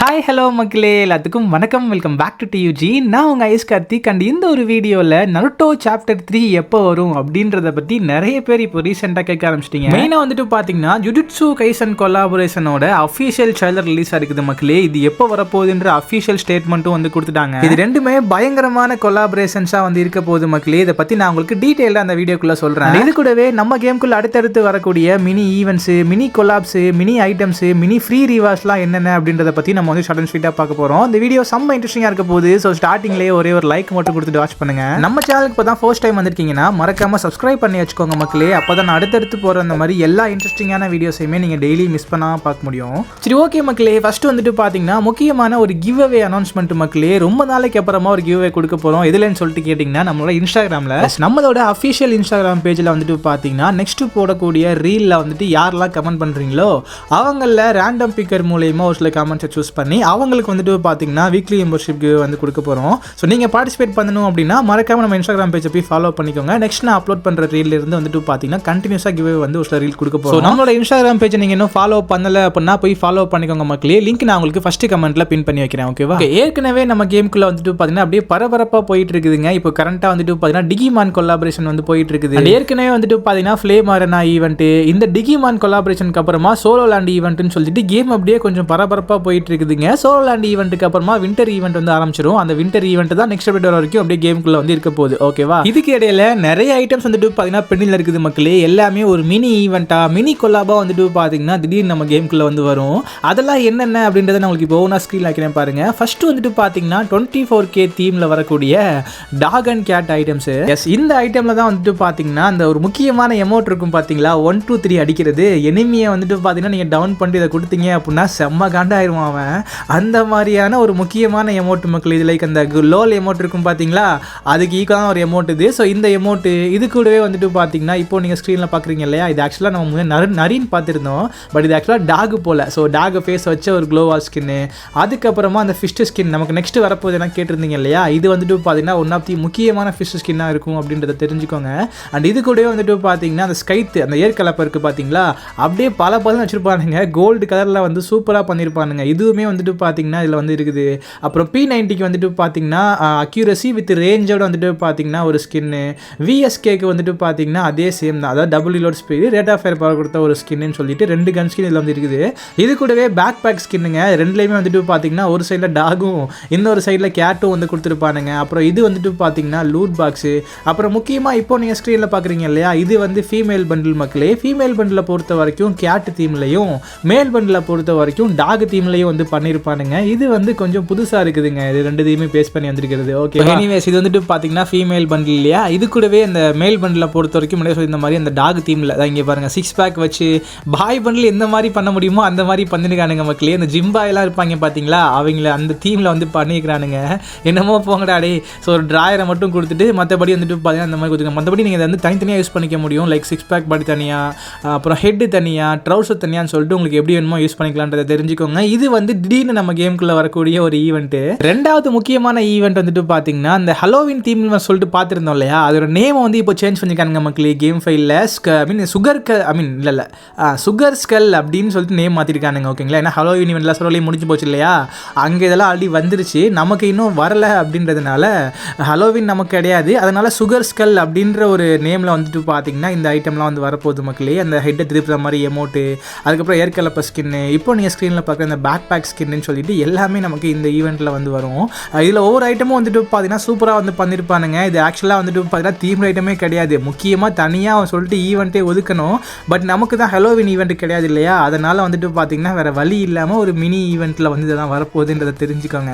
Hi hello மக்களே. எல்லாத்துக்கும் வணக்கம். வெல்கம் பேக் டு டியூஜி நான் உங்கள் ஐஸ் கார்த்திக். அண்ட் இந்த ஒரு வீடியோவில் நருட்டோ சாப்டர் த்ரீ எப்போ வரும் அப்படின்றத பற்றி நிறைய பேர் இப்போ ரீசெண்டாக கேட்க ஆரம்பிச்சிட்டிங்க. மெயினாக வந்துட்டு பார்த்தீங்கன்னா ஜுஜுட்சு கைசன் கொலாபரேஷனோட அஃபீஷியல் ட்ரைலர் ரிலீஸ் ஆகிருக்குது மக்களே. இது எப்போ வரப்போகுதுன்ற அஃபீஷியல் ஸ்டேட்மெண்ட்டும் வந்து கொடுத்துட்டாங்க. இது ரெண்டுமே பயங்கரமான கொலாபரேஷன்ஸாக வந்து இருக்க போகுது மக்களே. இதை பற்றி நான் உங்களுக்கு டீட்டெயிலாக அந்த வீடியோக்குள்ளே சொல்கிறேன் இது கூடவே நம்ம கேம்குள்ள அடுத்தடுத்து வரக்கூடிய mini events mini collabs mini items mini free ரிவார்ஸ்லாம் என்னென்ன அப்படின்றத பற்றி நம்ம வந்து ஷார்ட் அண்ட் ஸ்வீட்டாக பார்க்க போகிறோம் இந்த வீடியோ செம்ம இன்ட்ரெஸ்டிங்காக இருக்க போகுது. ஸோ ஸ்டார்டிங்லேயே ஒரே ஒரு லைக் மட்டும் கொடுத்துட்டு வாட்ச் பண்ணுங்க. நம்ம சேனலுக்கு இப்போ தான் ஃபர்ஸ்ட் டைம் வந்திருக்கீங்கன்னா மறக்காம சப்ஸ்கிரைப் பண்ணி வச்சுக்கோங்க மக்களே. அப்போ தான் நான் அடுத்தடுத்து போகிற அந்த மாதிரி எல்லா இன்ட்ரெஸ்டிங்கான வீடியோஸையுமே நீங்கள் டெய்லி மிஸ் பண்ணாமல் பார்க்க முடியும். சரி ஓகே மக்களே. ஃபர்ஸ்ட் வந்துட்டு பார்த்தீங்கன்னா முக்கியமான ஒரு கிவ் அவே அனௌன்ஸ்மெண்ட் மக்களே. ரொம்ப நாளைக்கு அப்புறமா ஒரு கிவ் அவே கொடுக்க போகிறோம் எதுலன்னு சொல்லிட்டு கேட்டிங்கன்னா நம்மளோட இன்ஸ்டாகிராமில் நம்மளோட அஃபிஷியல் இன்ஸ்டாகிராம் பேஜில் வந்துட்டு பார்த்தீங்கன்னா நெக்ஸ்ட் போடக்கூடிய ரீலில் வந்துட்டு யாரெல்லாம் கமெண்ட் பண்ணுறீங்களோ அவங்களில் ரேண்டம் பிக்கர் மூலயமா ஒரு சில கமெண்ட்ஸை சூஸ் பண்ணி அவங்களுக்கு வந்துட்டு பார்த்தீங்கன்னா வீக்லி மெம்பர்ஷிப் வந்து கொடுக்க போகிறோம் ஸோ நீங்கள் பார்ட்டிசிபேட் பண்ணணும் அப்படின்னா மறக்காம நம்ம இன்ஸ்டாகிராம் பேஜை போய் ஃபாலோ பண்ணிக்கோங்க. நெக்ஸ்ட் நான் அப்லோட் பண்ணுற ரீல்ல இருந்து வந்துட்டு பார்த்தீங்கன்னா கண்டினியூஸாக கிவ் வந்து ஒரு சில ரீல் கொடுக்க போகிறோம் நம்மளோட இன்ஸ்டாகிராம் பேஜை நீங்கள் இன்னும் ஃபாலோ பண்ணல அப்படின்னா போய் ஃபாலோ பண்ணிக்கோங்க மக்களே. லிங்க் நான் உங்களுக்கு ஃபர்ஸ்ட் கமெண்ட்ல பின் பண்ணி வைக்கிறேன் ஓகேவா ஏற்கனவே நம்ம கேமுக்குள்ள வந்துட்டு பார்த்தீங்கன்னா அப்படியே பரபரப்பாக போயிட்டு இருக்குதுங்க. இப்போ கரண்ட்டாக வந்துட்டு பார்த்தீங்கன்னா டிகிமான் கொலாபரேஷன் வந்து போயிட்டு இருக்குது. ஏற்கனவே வந்துட்டு பார்த்தீங்கன்னா ஃப்ளே மாரனா ஈவெண்ட் இந்த டிகிமான் கொலாபரேஷனுக்கு அப்புறமா சோலோ லேண்ட் ஈவெண்ட்னு சொல்லிட்டு கேம் அப்படியே கொஞ்சம் பரபரப்பாக போயிட்டு இருக்குதுங்க. சோலோ லேண்ட் ஈவெண்ட்டுக்கு அப்புறமா வின்டர் ஈவெண்ட் வந்து ஆரம்பிச்சிடும் அந்த வின்டர் ஈவெண்ட் தான் நெக்ஸ்ட் அப்டேட் வரைக்கும் அப்படியே கேமுக்குள்ள வந்து இருக்க போகுது. ஓகேவா இதுக்கு இடையில நிறைய ஐட்டம்ஸ் வந்துட்டு பார்த்தீங்கன்னா பெண்ணில் இருக்குது மக்களே. எல்லாமே ஒரு மினி ஈவெண்ட்டாக மினி கொல்லாபா வந்துட்டு பார்த்தீங்கன்னா திடீர்னு நம்ம கேமுக்குள்ள வந்து வரும். அதெல்லாம் என்னென்ன அப்படின்றத நான் உங்களுக்கு இப்போ ஸ்க்ரீன் ஆக்கிறேன் பாருங்க. ஃபர்ஸ்ட் வந்துட்டு பார்த்தீங்கன்னா டுவெண்ட்டி ஃபோர் கே தீமில் வரக்கூடிய dog and cat items yes இந்த ஐட்டம்ல தான் வந்துட்டு பார்த்தீங்கன்னா அந்த ஒரு முக்கியமான எமௌண்ட் இருக்கும் பார்த்தீங்களா ஒன் டூ த்ரீ அடிக்கிறது. எனிமியை வந்துட்டு பார்த்தீங்கன்னா நீங்கள் டவுன் பண்ணிட்டு இதை கொடுத்தீங்க அப்படின்னா செம்ம காண்டாயிருவான் அவன். அந்த மாதிரியான ஒரு முக்கியமான எமௌண்ட் மக்கள் இது லைக் அந்த லோல் எமௌண்ட் இருக்கும் பார்த்தீங்களா? அதுக்கு ஈக்குவலான ஒரு எமௌண்ட் இது. ஸோ இந்த எமோட்டு இது கூடவே வந்துட்டு பார்த்தீங்கன்னா இப்போ நீங்கள் ஸ்க்ரீனில் பார்க்குறீங்க இல்லையா? இது ஆக்சுவலாக நம்ம முதல்ல நரி நரின்னு பார்த்துருந்தோம். பட் இது ஆக்சுவலாக dog bowl. So dog face வச்ச ஒரு க்ளோவால் ஸ்கின்னு அதுக்கப்புறமா அந்த ஃபிஷ்டு ஸ்கின் நமக்கு நெக்ஸ்ட் வரப்போது என்ன கேட்டிருந்தீங்க இல்லையா? இது வந்துட்டு பார்த்தீங்கன்னா ஒன் ஆஃப் தி முக்கியமான ஃபிஷ் ஸ்கின்னாக இருக்கும் அப்படின்றத தெரிஞ்சுக்கோங்க. அண்ட் இது கூடவே வந்துட்டு பார்த்தீங்கன்னா அந்த ஸ்கைத்து அந்த ஏர் கலப்பை இருக்குது பார்த்தீங்களா? அப்படியே பல பதம் வச்சுருப்பானுங்க கோல்டு கலரில் வந்து சூப்பராக பண்ணியிருப்பானுங்க இதுவுமே வந்துட்டு பார்த்தீங்கன்னா இதில் வந்து இருக்குது. அப்புறம் பி நைன்ட்டிக்கு வந்துட்டு பார்த்தீங்கன்னா அக்யூரசி வித் ரேஞ்சோட வந்துட்டு பார்த்தீங்கன்னா ஒரு ஸ்கின்னு விஎஸ்கேக்கு வந்துட்டு பார்த்தீங்கன்னா அதே சேம் தான். அதாவது double load speed rate of fire power கொடுத்த ஒரு ஸ்கின்னு சொல்லிட்டு ரெண்டு கன் ஸ்கின் இதில் வந்து இருக்குது. இது கூடவே பேக் பேக் ஸ்கின்னுங்க ரெண்டுலேயுமே வந்துட்டு பார்த்தீங்கன்னா ஒரு சைடில் டாகும் இன்னொரு சைடில் கேட்டும் வந்து கொடுத்துருப்பானுங்க. அப்புறம் இது வந்துட்டு பார்த்தீங்கன்னா லூட் பாக்ஸு அப்புறம் முக்கியமாக இப்போ நீங்கள் ஸ்க்ரீனில் பார்க்குறீங்க இல்லையா இது வந்து ஃபீமேல் பண்டில் மக்களே. ஃபீமேல் பண்டில் பொறுத்த வரைக்கும் கேட் தீம்லையும் மேல் பண்டில் பொறுத்த வரைக்கும் டாக் தீம்லையும் வந்து பண்ணியிருப்பானுங்க இது வந்து கொஞ்சம் புதுசாக இருக்குதுங்க. இது ரெண்டுத்தையுமே பேஸ் பண்ணி வந்திருக்கிறது. ஓகே எனிவேஸ் இது வந்துட்டு பார்த்தீங்கன்னா ஃபீமேல் பண்டில் இல்லையா? இது கூடவே இந்த மேல் பண்டில் பொறுத்த வரைக்கும் முன்னாடி இந்த மாதிரி அந்த டாக் தீமில் தான் இங்கே பாருங்கள் சிக்ஸ் பேக் வச்சு பாய் பண்டில் எந்த மாதிரி பண்ண முடியுமோ அந்த மாதிரி பண்ணிருக்கானுங்க மக்களே. இந்த ஜிம்பாயெல்லாம் இருப்பாங்க பார்த்தீங்களா அவங்கள அந்த தீமில் வந்து பண்ணியிருக்கிறானுங்க என்னமோ போங்கடா டே ஸோ ஒரு ட்ராயரை மட்டும் கொடுத்துட்டு மற்றபடி வந்துட்டு பார்த்தீங்கன்னா அந்த மாதிரி கொடுத்துருங்க மற்றபடி நீங்கள் இதை வந்து தனித்தனியாக யூஸ் பண்ணிக்க முடியும். லைக் சிக்ஸ் பேக் பாடி தனியாக அப்புறம் ஹெட்டு தனியாக ட்ரௌசர் தனியான்னு சொல்லிட்டு உங்களுக்கு எப்படி வேணுமோ யூஸ் பண்ணிக்கலான்றதை தெரிஞ்சுக்கோங்க. இது வந்து திடீர்னு நம்ம கேமுக்குள்ளே வரக்கூடிய ஒரு ஈவெண்ட்டு ரெண்டாவது முக்கியமான ஈவெண்ட் வந்துட்டு பார்த்தீங்கன்னா இந்த ஹலோவின் தீம் சொல்லிட்டு பார்த்துருந்தோம் இல்லையா? அதோட நேமை வந்து இப்போ சேஞ்ச் பண்ணியிருக்காங்க மக்களே கேம் ஃபைலில் ஐ மீன் சுகர் க ஐ மீன் இல்லை இல்லை. சுகர் ஸ்கல் அப்படின்னு சொல்லிட்டு நேம் மாற்றிருக்கானுங்க ஓகேங்களா ஏன்னா ஹலோவின் ஈவெண்ட்லாம் சொல்லி முடிஞ்சு போச்சு இல்லையா? அங்கே இதெல்லாம் ஆல்ரெடி வந்துருச்சு. நமக்கு இன்னும் வரலை அப்படின்றதுனால ஹலோவின் நமக்கு கிடையாது. அதனால சுகர் ஸ்கல் அப்படின்ற ஒரு நேமில் வந்துட்டு பார்த்தீங்கன்னா இந்த ஐட்டம்லாம் வந்து வரப்போகுது மக்களே. அந்த ஹெட்டை திருப்புற மாதிரி எமௌண்ட்டு அதுக்கப்புறம் ஏர்கலப்ப ஸ்கின்னு இப்போ நீங்கள் ஸ்க்ரீனில் பார்க்குற இந்த பேக் பேக் ஸ்கின்னு சொல்லிட்டு எல்லாமே நமக்கு இந்த ஈவெண்ட்டில் வந்து வரும். இதில் ஒவ்வொரு ஐட்டமும் வந்துட்டு பார்த்தீங்கன்னா சூப்பராக வந்து பண்ணியிருப்பானுங்க இது ஆக்சுவலாக வந்துட்டு பார்த்தீங்கன்னா தீம் ஐட்டமே கிடையாது. முக்கியமாக தனியாக சொல்லிட்டு ஈவெண்ட்டே ஒதுக்கணும். பட் நமக்கு தான் ஹலோவின் ஈவெண்ட் கிடையாது இல்லையா? அதனால் வந்துட்டு பார்த்தீங்கன்னா வேறு வழி இல்லாமல் ஒரு மினி ஈவெண்ட்டில் வந்து இதெல்லாம் வரப்போகுதுன்றதை தெரிஞ்சுக்கோங்க.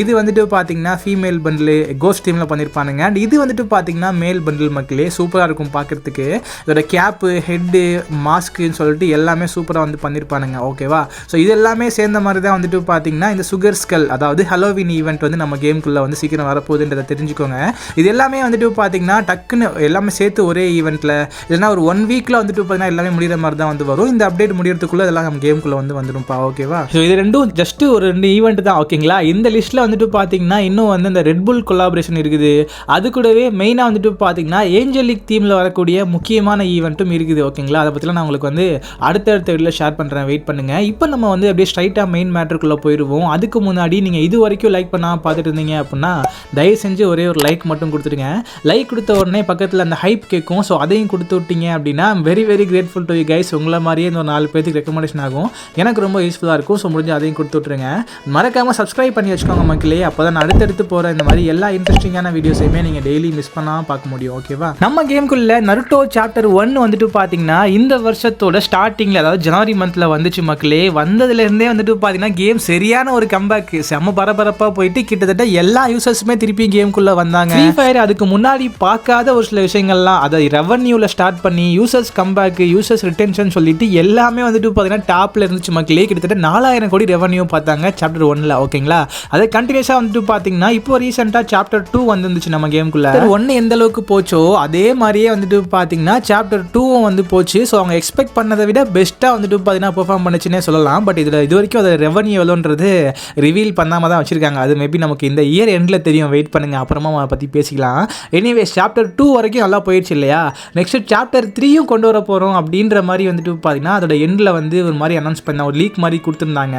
இது வந்துட்டு பார்த்தீங்கன்னா ஃபீமேல் பண்டில் கோஸ்ட் டீமில் பண்ணியிருப்பானுங்க அண்ட் இது வந்துட்டு பார்த்தீங்கன்னா மேல் பண்டில் மக்களே சூப்பராக இருக்கும் பார்க்குறதுக்கு இதோட கேப்பு ஹெட்டு மாஸ்க்குன்னு சொல்லிட்டு எல்லாமே சூப்பராக வந்து பண்ணியிருப்பானுங்க ஓகேவா ஸோ இது எல்லாமே சேர்ந்த மாதிரி தான் வந்துட்டு பார்த்தீங்கன்னா இந்த சுகர் ஸ்கல் அதாவது ஹலோவின் ஈவெண்ட் வந்து நம்ம கேமுக்குள்ளே வந்து சீக்கிரம் வரப்போகுதுன்றதை தெரிஞ்சுக்கோங்க. இது எல்லாமே வந்துட்டு பார்த்தீங்கன்னா டக்குன்னு எல்லாமே சேர்த்து ஒரே ஈவெண்ட்டில் இல்லைன்னா ஒரு ஒன் வீக்கில் வந்துட்டு பார்த்தீங்கன்னா எல்லாமே முடிகிற மாதிரி தான் வந்து வரும். இந்த அப்டேட் முடியறதுக்குள்ளே இதெல்லாம் நம்ம கேமுக்குள்ளே வந்து வந்துடும்ப்பா ஓகேவா ஸோ இது ரெண்டும் ஜஸ்ட் ஒரு ரெண்டு ஈவெண்ட் தான் ஓகேங்களா இந்த லிஸ்ட்டில் வந்துட்டு பார்த்தீங்கன்னா இன்னும் வந்து இந்த ரெட் புல் கொலாபரேஷன் இருக்குது. அது கூடவே மெயினாக வந்துட்டு பார்த்தீங்கன்னா ஏஞ்சலிக் தீமில் வரக்கூடிய முக்கியமான ஈவெண்ட்டும் இருக்குது ஓகேங்களா அதை பற்றிலாம் நான் உங்களுக்கு வந்து அடுத்தடுத்த வீட்டில் ஷேர் பண்ணுறேன் வெயிட் பண்ணுங்கள் இப்போ நம்ம வந்து அப்படியே ஸ்ட்ரைட்டாக மெயின் மேட் மேட்ருக்குள்ளே போயிடுவோம் அதுக்கு முன்னாடி நீங்கள் இது வரைக்கும் லைக் பண்ணாமல் பார்த்துட்டு இருந்தீங்க அப்படின்னா தயவு செஞ்சு ஒரே ஒரு லைக் மட்டும் கொடுத்துருங்க லைக் கொடுத்த உடனே பக்கத்தில் அந்த ஹைப் கேட்கும். ஸோ அதையும் கொடுத்து விட்டீங்க அப்படின்னா very very grateful to you guys உங்களை மாதிரியே இந்த ஒரு நாலு பேருக்கு ரெக்கமெண்டேஷன் ஆகும். எனக்கு ரொம்ப யூஸ்ஃபுல்லாக இருக்கும். ஸோ முடிஞ்சு அதையும் கொடுத்து விட்ருங்க மறக்காமல் சப்ஸ்கிரைப் பண்ணி வச்சுக்கோங்க மக்களே. அப்போ தான் அடுத்தடுத்து போகிற இந்த மாதிரி எல்லா இன்ட்ரெஸ்டிங்கான வீடியோஸையுமே நீங்கள் டெய்லி மிஸ் பண்ணாமல் பார்க்க முடியும். ஓகேவா நம்ம கேம்குள்ளே நருட்டோ சாப்டர் ஒன் வந்துட்டு பார்த்தீங்கன்னா இந்த வருஷத்தோட ஸ்டார்டிங்கில் அதாவது ஜனவரி மந்தில் வந்துச்சு மக்களே. வந்ததுலேருந்தே வந்துட்டு பார்த்தீங்கன்னா கேம் சரியான ஒரு கம்பேக் செம்ம பரபரப்பாக போயிட்டு கிட்டத்தட்ட எல்லா யூசர்ஸுமே திருப்பி கேம்குள்ளே வந்தாங்க. ஃப்ரீ ஃபயர் அதுக்கு முன்னாடி பார்க்காத ஒரு சில விஷயங்கள்லாம் அதை ரெவன்யூவில் ஸ்டார்ட் பண்ணி யூசர்ஸ் கம்பேக் யூசர்ஸ் ரிட்டென்ஷன் சொல்லிட்டு எல்லாமே வந்துட்டு பார்த்தீங்கன்னா டாப்பில் இருந்துச்சு மக்களே. கிட்டத்தட்ட நாலாயிரம் கோடி ரெவன்யூ பார்த்தாங்க சாப்டர் ஒன்னில் ஓகேங்களா அதை கண்டினியூஸாக வந்துட்டு பார்த்தீங்கன்னா இப்போ ரீசெண்டாக சாப்டர் டூ வந்துருந்துச்சு நம்ம கேமுக்குள்ள ஒன்று எந்த அளவுக்கு போச்சோ அதே மாதிரியே வந்துட்டு பார்த்தீங்கன்னா சாப்டர் டூவும் வந்து போச்சு. ஸோ அவங்க எக்ஸ்பெக்ட் பண்ணதை விட பெஸ்ட்டாக வந்துட்டு பார்த்தீங்கன்னா பெர்ஃபார்ம் பண்ணுச்சுன்னே சொல்லலாம். பட் இதில் இது வரைக்கும் அது ரெவன்யூ எவ்வளோன்றது ரிவீல் பண்ணாமல் தான் வச்சிருக்காங்க. அது மேபி நமக்கு இந்த இயர் எண்டில் தெரியும். வெயிட் பண்ணுங்க. அப்புறமா அதை பற்றி பேசிக்கலாம். எனிவேஸ் சாப்டர் டூ வரைக்கும் நல்லா போயிடுச்சு இல்லையா? நெக்ஸ்ட் சாப்டர் த்ரீயும் கொண்டு வர போகிறோம் அப்படின்ற மாதிரி வந்துட்டு பார்த்தீங்கன்னா அதோட எண்டில் வந்து ஒரு மாதிரி அனௌன்ஸ் பண்ண ஒரு லீக் மாதிரி கொடுத்துருந்தாங்க.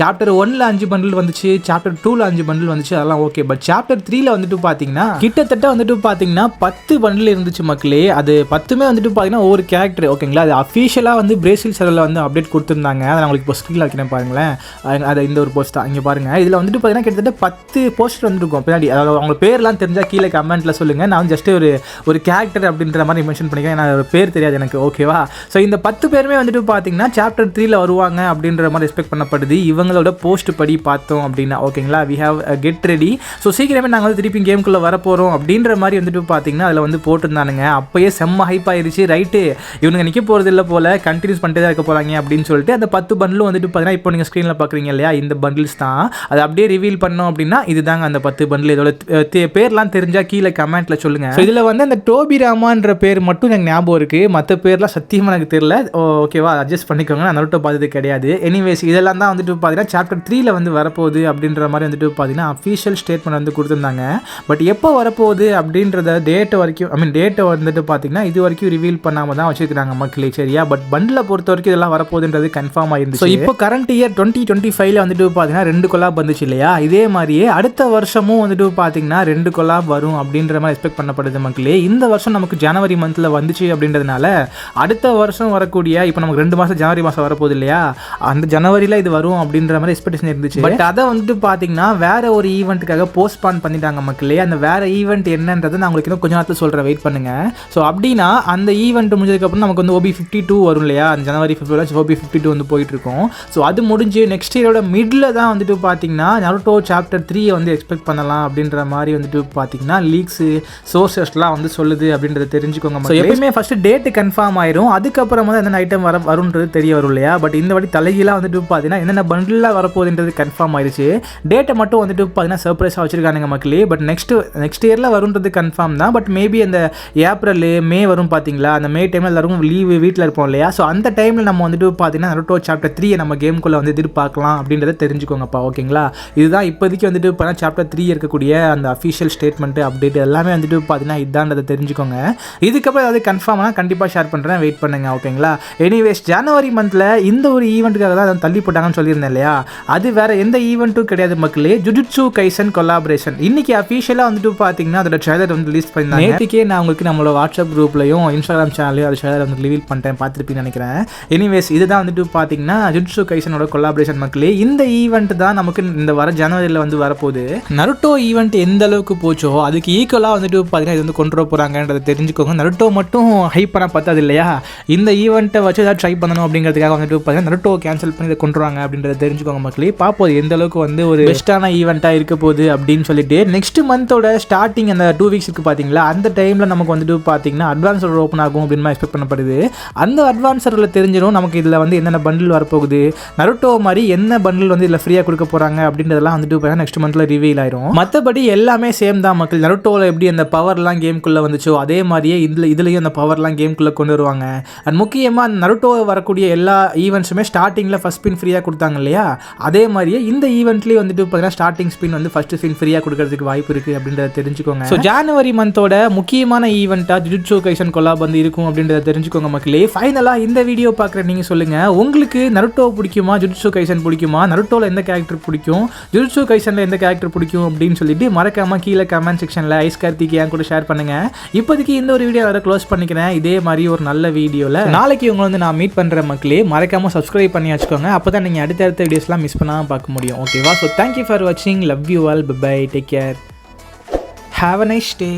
சாப்டர் ஒன்ல அஞ்சு பண்டில் வந்துச்சு. சாப்டர் டூவில் அஞ்சு பண்டில் வந்துச்சு. அதெல்லாம் ஓகே பட் சாப்டர் த்ரீல வந்துட்டு பார்த்தீங்கன்னா கிட்டத்தட்ட வந்துட்டு பார்த்தீங்கன்னா பத்து பண்டில் இருந்துச்சு மக்களே. அது பத்துமே வந்துட்டு பார்த்தீங்கன்னா ஒவ்வொரு கேரக்டர் ஓகேங்களா அது அஃபீஷியலாக வந்து பிரேசில் சர்வரில் வந்து அப்டேட் கொடுத்துருந்தாங்க. அதை நான் உங்களுக்கு இப்போ ஸ்க்ரீனில் வைக்கிறேன் பாருங்களேன். அது- இந்த ஒரு போஸ்ட் தான் இங்கே பாருங்கள் இதில் வந்துட்டு பார்த்தீங்கன்னா கிட்டத்தட்ட பத்து போஸ்டர் வந்துருக்கும். பின்னாடி அதாவது அவங்க பேர்லாம் தெரிஞ்சால் கீழே கமெண்ட்டில் சொல்லுங்கள் நான் ஜஸ்ட்டு ஒரு ஒரு கேரக்டர் அப்படின்ற மாதிரி மென்ஷன் பண்ணிக்கிறேன். நான் பேர் தெரியாது எனக்கு. ஓகேவா ஸோ இந்த பத்து பேருமே வந்துட்டு பார்த்தீங்கன்னா சாப்டர் த்ரீல வருவாங்க அப்படின்ற மாதிரி எக்ஸ்பெக்ட் பண்ணப்படுது. இவங்களோட போஸ்ட் படி பார்த்தோம் அப்படின்னா ஓகேங்களா we have get ready so சீக்கிரமே நாங்கள் வந்து திருப்பி கேமுக்குள்ளே வரப்போகிறோம் அப்படின்ற மாதிரி வந்துட்டு பார்த்தீங்கன்னா அதில் வந்து போட்டிருந்தானுங்க. அப்போயே செம்ம ஹைப் ஆயிருச்சு. ரைட்டு இவனுங்க நிற்க போகிறது இல்லை போல் கண்டினியூஸ் பண்ணிட்டு தான் இருக்க போகிறாங்க அப்படின்னு சொல்லிட்டு அந்த பத்து பண்டிலும் வந்துட்டு பார்த்தீங்கன்னா இப்போ நீங்கள் ஸ்க்ரீனில் பார்க்குறீங்க இல்லையா? இந்த பண்டில்ஸ் தான். அதை அப்படியே ரிவீல் பண்ணோம் அப்படின்னா இதுதாங்க அந்த பத்து பண்டில் இதோட பேர்லாம் தெரிஞ்சால் கீழே கமெண்ட்டில் சொல்லுங்கள் ஸோ இதில் வந்து அந்த டோபி ராமான்ற பேர் மட்டும் எனக்கு ஞாபகம் இருக்குது மற்ற பேர்லாம் சத்தியமாக எனக்கு தெரியல. ஓகேவா அட்ஜஸ்ட் பண்ணிக்கோங்க. நான் நருட்டோ பார்த்தது கிடையாது. எனிவேஸ் இதெல்லாம் தான் வந்துட்டு பார்த்தீங்கன்னா சாப்டர் த்ரீல வந்து வரப்போகுது அப்படின்ற மாதிரி வந்துட்டு பார்த்தீங்கன்னா அஃபீஷியல் ஸ்டேட்மெண்ட் வந்து கொடுத்துருந்தாங்க. பட் எப்போ வரப்போகுது அப்படின்றத டேட் வரைக்கும் ஐ மீன் டேட்டை வந்துட்டு பார்த்தீங்கன்னா இது வரைக்கும் ரிவீல் பண்ணாமல் தான் வச்சிருக்காங்க மக்களே சரியா? பட் பண்டில் பொறுத்த வரைக்கும் இதெல்லாம் வரப்போகுதுன்றது கன்ஃபார்ம் ஆயிருந்துச்சு இப்போ கரண்ட் இயர் டுவெண்ட்டி டுவெண்ட்டி ஃபைவ்ல வந்துட்டு பார்த்தீங்கன்னா ரெண்டு கொலாப் வந்துச்சு இல்லையா? இதே மாதிரியே அடுத்த வருஷமும் வந்துட்டு பார்த்தீங்கன்னா ரெண்டு கொலாப் வரும் அப்படின்ற மாதிரி எக்ஸ்பெக்ட் பண்ணப்படுது மக்களே. இந்த வருஷம் நமக்கு ஜனவரி மந்தில் வந்துச்சு அப்படின்றதுனால அடுத்த வருஷம் வரக்கூடிய இப்போ நமக்கு ரெண்டு மாதம் ஜனவரி மாதம் வரப்போகுது இல்லையா? அந்த ஜனவரியில் இது வரும் அப்படின்ற மாதிரி எக்ஸ்பெக்டேஷன் இருந்துச்சு. பட் அதை வந்துட்டு பார்த்தீங்கன்னா வேற ஒரு ஈவெண்ட்டுக்காக போஸ்ட்பான் பண்ணிட்டாங்க மக்களே. அந்த வேற ஈவெண்ட் என்னன்றதை நான் உங்களுக்கு இன்னும் கொஞ்ச நேரத்தில் சொல்கிறேன் வெயிட் பண்ணுங்க. ஸோ அப்படின்னா அந்த ஈவெண்ட் முடிஞ்சதுக்கப்புறம் நமக்கு வந்து ஓபி ஃபிஃப்டி டூ வரும் இல்லையா? அந்த ஜனவரி ஃபிஃப்டியில் ஓபி ஃபிஃப்டி டூ வந்து போயிட்டு இருக்கும். ஸோ அது முடிஞ்சு நெக்ஸ்ட் இயரோட மிடில் தான் வந்துட்டு பார்த்தீங்கன்னா நருட்டோ சாப்டர் த்ரீயை வந்து எக்ஸ்பெக்ட் பண்ணலாம் அப்படின்ற மாதிரி வந்துட்டு பார்த்தீங்கன்னா லீக்ஸு சோர்சஸ்லாம் வந்து சொல்லுது அப்படின்றத தெரிஞ்சுக்கோங்க ஸோ எப்பயுமே ஃபர்ஸ்ட் டேட்டு கன்ஃபார்ம் ஆயிரும். அதுக்கப்புறம் வந்து என்னென்ன ஐட்டம் வர வரும்ன்றது தெரிய வரும் இல்லையா? பட் இந்த வாட்டி தலைகீழாக வந்துட்டு பார்த்தீங்கன்னா என்னென்ன பண்டிலாக வரப்போகுதுன்றது கன்ஃபார்ம் ஆயிருச்சு. டேட்டை மட்டும் வந்துட்டு பார்த்தீங்கன்னா சர்ப்ரைஸாக வச்சிருக்கானுங்க மக்களே. பட் நெக்ஸ்ட் நெக்ஸ்ட் இயரில் வரும்ன்றது கன்ஃபார்ம் தான். பட் மேபி அந்த ஏப்ரல் மே வரும் பார்த்தீங்களா அந்த மே டைமில் எல்லாரும் லீவு வீட்டில் இருப்போம் இல்லையா? ஸோ அந்த டைமில் நம்ம வந்துட்டு பார்த்தீங்கன்னா நருட்டோ சாப்டர் த்ரீயை நம்ம கேமுக்குள்ளே வந்து எதிர்பார்க்கலாம். அப்படின்றத தெரிஞ்சுக்கோங்கப்பா ஓகேங்களா? இதுதான் இப்போதைக்கு வந்துட்டு பார்த்தீங்கன்னா சாப்டர் த்ரீ இருக்கக்கூடிய அந்த அஃபிஷியல் ஸ்டேட்மெண்ட் அப்டேட் எல்லாமே வந்துட்டு பார்த்தீங்கன்னா இதான்றதை தெரிஞ்சுக்கோங்க. இதுக்கப்புறம் ஏதாவது கன்ஃபார்ம்னா கண்டிப்பாக ஷேர் பண்ணுறேன் வெயிட் பண்ணுங்க ஓகேங்களா? எனிவேஸ் ஜனவரி மந்தில் இந்த ஒரு ஈவெண்ட்டுக்காக தான் அதை தள்ளி போட்டாங்கன்னு சொல்லியிருந்தேன் இல்லையா? அது வேற எந்த ஈவெண்ட்டும் கிடையாது மக்களே. ஜுஜுட்சு கைசன் கொலாபரேஷன் இன்னைக்கு அஃபிஷியலாக வந்துட்டு பார்த்தீங்கன்னா அதோட ட்ரெய்லர் வந்து ரிலீஸ் பண்ணிருந்தாங்க நேற்றுக்கே நான் உங்களுக்கு நம்மளோட வாட்ஸ்அப் குரூப்லையும் இன்ஸ்டாகிராம் சேனலையும் அது ட்ரெய்லர் வந்து ரிவீல் பண்ணிட்டேன் பார்த்துருப்பீங்கன்னு நினைக்கிறேன். எனிவேஸ் இதுதான் வந்துட்டு பார்த்தீங்கன்னா ஜுட்சு கைசனோட கொலாபரேஷன் மக்களே இந்த ஈவெண்ட் தான் நமக்கு இந்த வர ஜனவரியில் வந்து வரப்போகுது. நருட்டோ ஈவெண்ட் எந்த அளவுக்கு போச்சோ அதுக்கு ஈக்குவலாக வந்துட்டு பார்த்தீங்கன்னா இது வந்து கொண்டு வர போகிறாங்கன்றதை தெரிஞ்சுக்கோங்க. நருட்டோ மட்டும் ஹைப் பண்ண பத்தாது இல்லையா? இந்த ஈவெண்ட்டை வச்சு ஏதாவது ட்ரை பண்ணணும் அப்படிங்கிறதுக்காக வந்துட்டு பார்த்தீங்கன்னா நருட்டோ கேன்சல் பண்ணி இதை கொண்டு வராங்க அப்படின்றத தெரிஞ்சுக்கோங்க மக்களே. பார்ப்போம் எந்த அளவுக்கு வந்து ஒரு பெஸ்ட்டான ஈவெண்ட்டாக இருக்க போகுது அப்படின்னு சொல்லிட்டு நெக்ஸ்ட் மந்தோட ஸ்டார்டிங் அந்த டூ வீக்ஸ் இருக்கு பார்த்தீங்களா? அந்த டைமில் நமக்கு வந்துட்டு பார்த்தீங்கன்னா அட்வான்ஸர் ஓப்பன் ஆகும் அப்படின்னு எக்ஸ்பெக்ட் பண்ணப்படுது. அந்த அட்வான்ஸரில் தெரிஞ்சிடும் நமக்கு இதில் வந்து என்னென்ன பண்டில் வரப்போகுது. நருட்டோ மாதிரி என்ன பண்டில் வந்து இதில் ஃப்ரீயாக கொடுக்க போகிறாங்க அப்படின்றதெல்லாம் வந்துட்டு பார்த்தீங்கன்னா நெக்ஸ்ட் மந்தில் ரிவீல் ஆயிரும். மற்றபடி எல்லாமே சேம் தான் மக்கள். நருட்டோவில் எப்படி அந்த பவர்லாம் கேம்குள்ளே வந்துச்சோ அதே மாதிரியே இதில் இதுலேயும் அந்த பவர்லாம் கேம்குள்ளே கொண்டு வருவாங்க. அண்ட் முக்கியமாக அந்த நருட்டோ வரக்கூடிய எல்லா ஈவெண்ட்ஸுமே ஸ்டார்டிங்கில் ஃபஸ்ட் ஸ்பின் ஃப்ரீயாக கொடுத்தாங்க இல்லையா? அதே மாதிரியே இந்த ஈவெண்ட்லேயே வந்துட்டு பார்த்தீங்கன்னா ஸ்டார்டிங் ஸ்பின் வந்து ஃபஸ்ட் ஸ்பின் ஃப்ரீயாக கொடுக்கறதுக்கு வாய்ப்பு இருக்குது அப்படின்றத தெரிஞ்சுக்கோங்க. ஸோ ஜானுவரி மந்தோட முக்கியமான ஈவெண்ட்டாக ஜுஜுட்சோ கைசன் கொலாப் வந்து இருக்கும் அப்படின்றத தெரிஞ்சுக்கோங்க மக்களே. ஃபைனலாக இந்த வீடியோ பார்க்குற நீங்கள் சொல்லுங்கள் உங்களுக்கு நருட்டோ பிடிக்குமா? ஜுஜுட்சோ கைசன் பிடிக்குமா? நருட்டோவில் எந்த கேரக்டர் பிடிக்கும்? ஜுட்சு கைசனில் எந்த கேரக்டர் பிடிக்கும் அப்படின்னு சொல்லிட்டு மறக்காமல் கீழே கமெண்ட் செக்ஷனில் ஐஸ் கார்த்திக் என் கூட ஷேர் பண்ணுங்கள் இப்போதைக்கு இந்த ஒரு வீடியோ வர க்ளோஸ் பண்ணிக்கிறேன். இதே மாதிரி ஒரு நல்ல வீடியோவில் நாளைக்கு உங்களை வந்து நான் மீட் பண்ணுற மக்களே மறக்காமல் சப்ஸ்கிரைப் பண்ணி வச்சுக்கோங்க. அப்போ தான் நீங்கள் அடுத்தடுத்த வீடியோஸ்லாம் மிஸ் பண்ணாமல் பார்க்க முடியும். ஓகேவா ஸோ தேங்க்யூ ஃபார் வாட்சிங் love you all bye take care have a nice day